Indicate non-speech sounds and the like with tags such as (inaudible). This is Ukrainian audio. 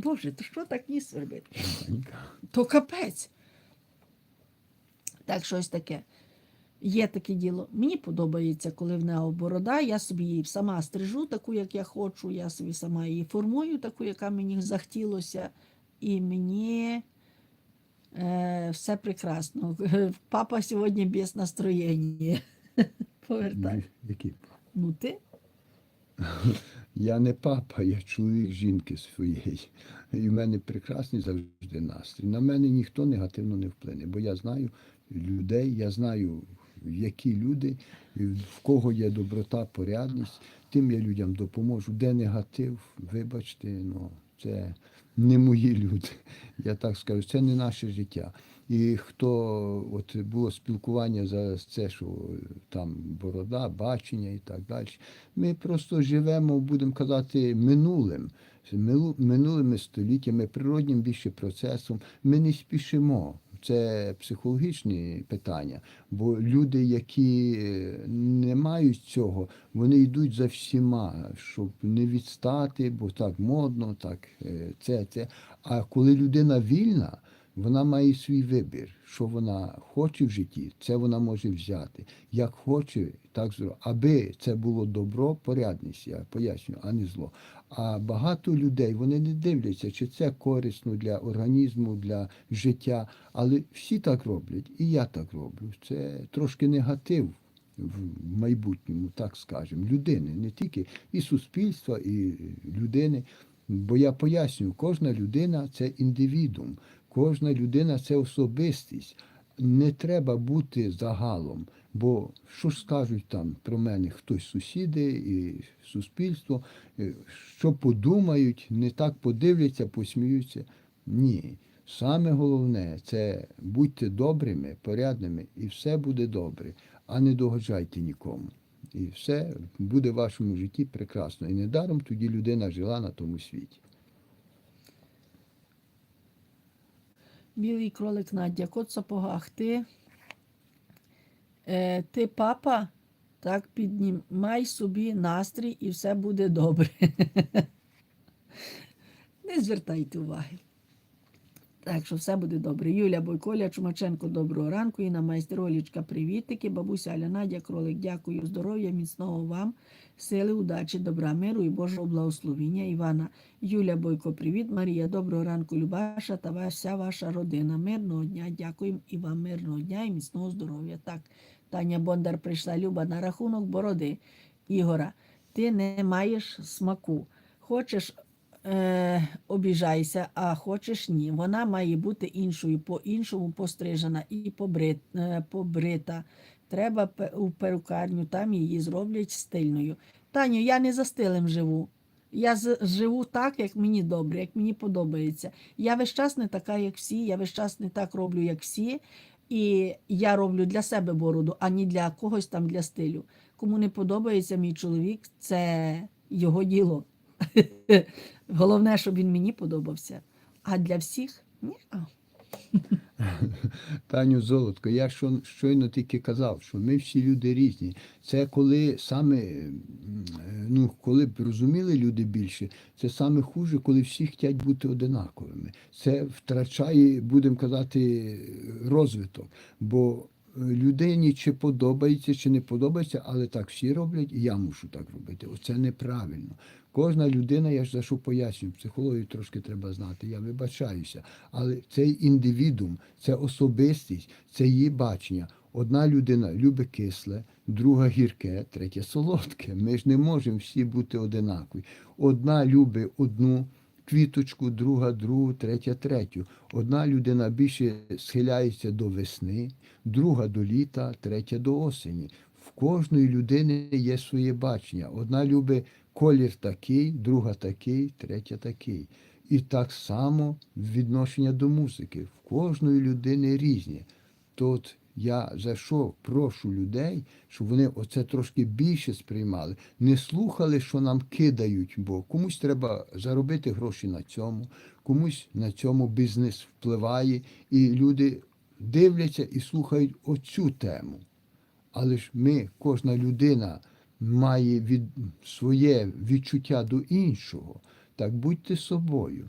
Боже, то що так ніс? Маленька. То капець. Так, щось таке. Є таке діло. Мені подобається, коли в нього борода. Я собі її сама стрижу, таку, як я хочу. Я собі сама її формую, таку, яка мені захотілося. І мені е, все прекрасно. Папа сьогодні без настроєння. (laughs) Повертай. Ну, Який? Ну ти? (laughs) Я не папа, я чоловік жінки своєї. І в мене прекрасний завжди настрій. На мене ніхто негативно не вплине, бо я знаю людей, я знаю, які люди, в кого є доброта, порядність, тим я людям допоможу. Де негатив, вибачте, ну це не мої люди. (laughs) Я так скажу, це не наше життя. І хто от було спілкування за це, що там борода, бачення і так далі. Ми просто живемо, будемо казати, минулим, минулими століттями, природнім більше процесом. Ми не спішимо. Це психологічні питання, бо люди, які е, не мають цього, вони йдуть за всіма, щоб не відстати, бо так модно, так е, це, це. А коли людина вільна, вона має свій вибір, що вона хоче в житті, це вона може взяти. Як хоче, так зробити. Аби це було добро, порядність, я пояснюю, а не зло. А багато людей вони не дивляться, чи це корисно для організму, для життя. Але всі так роблять, і я так роблю. Це трошки негатив в майбутньому, так скажемо, людини, не тільки і суспільства, і людини. Бо я пояснюю, кожна людина це індивідум, кожна людина це особистість. Не треба бути загалом. Бо що ж скажуть там про мене хтось сусіди і суспільство, е, що подумають, не так подивляться, посміються. Ні. Саме головне це будьте добрими, порядними, і все буде добре, а не догоджайте нікому. І все буде в вашому житті прекрасно. І недаром тоді людина жила на тому світі. Білий кролик Надя, кот в сапогах, ти, е, ти папа, так піднімай собі настрій і все буде добре. (laughs) Не звертайте уваги. Так що все буде добре. Юля Бойколя, Чумаченко, доброго ранку. Інна майстер Олічка, привітики. Бабуся Аля Надя, кролик, дякую, здоров'я, міцного вам, сили, удачі, добра, миру і Божого благословіння. Івана Юля Бойко, привіт. Марія, доброго ранку, Любаша та вся ваша родина. Мирного дня. Дякуємо і вам мирного дня і міцного здоров'я. Так, Таня Бондар прийшла. Люба на рахунок бороди. Ігора, ти не маєш смаку. Хочеш е, обіжайся, а хочеш ні. Вона має бути іншою, по-іншому пострижена і побрит, е, побрита. Треба у перукарню, там її зроблять стильною. Таню, я не за стилем живу. Я живу так, як мені добре, як мені подобається. Я весь час не така, як всі, я весь час не так роблю, як всі. І я роблю для себе бороду, а не для когось там для стилю. Кому не подобається мій чоловік, це його діло. (laughs) Головне, щоб він мені подобався. А для всіх ні. (laughs) Таню Золотко, я що- щойно тільки казав, що ми всі люди різні. Це коли саме, ну, коли б розуміли люди більше, це саме хуже, коли всі хочуть бути одинаковими. Це втрачає, будемо казати, розвиток. Бо людині чи подобається, чи не подобається, але так всі роблять, і я мушу так робити. Оце неправильно. Кожна людина, я ж за що пояснюю, психологію трошки треба знати, я вибачаюся. Але цей індивідум, це особистість, це її бачення. Одна людина любить кисле, друга гірке, третя солодке. Ми ж не можемо всі бути одинакові. Одна любить одну квіточку, друга другу, третя третю. Одна людина більше схиляється до весни, друга до літа, третя до осені. В кожної людини є своє бачення. Одна любить колір такий, друга такий, третя такий. І так само відношення до музики. В кожної людини різні. То от я за що прошу людей, щоб вони оце трошки більше сприймали, не слухали, що нам кидають, бо комусь треба заробити гроші на цьому, комусь на цьому бізнес впливає, і люди дивляться і слухають оцю тему. Але ж ми, кожна людина має від, своє відчуття до іншого. Так будьте собою.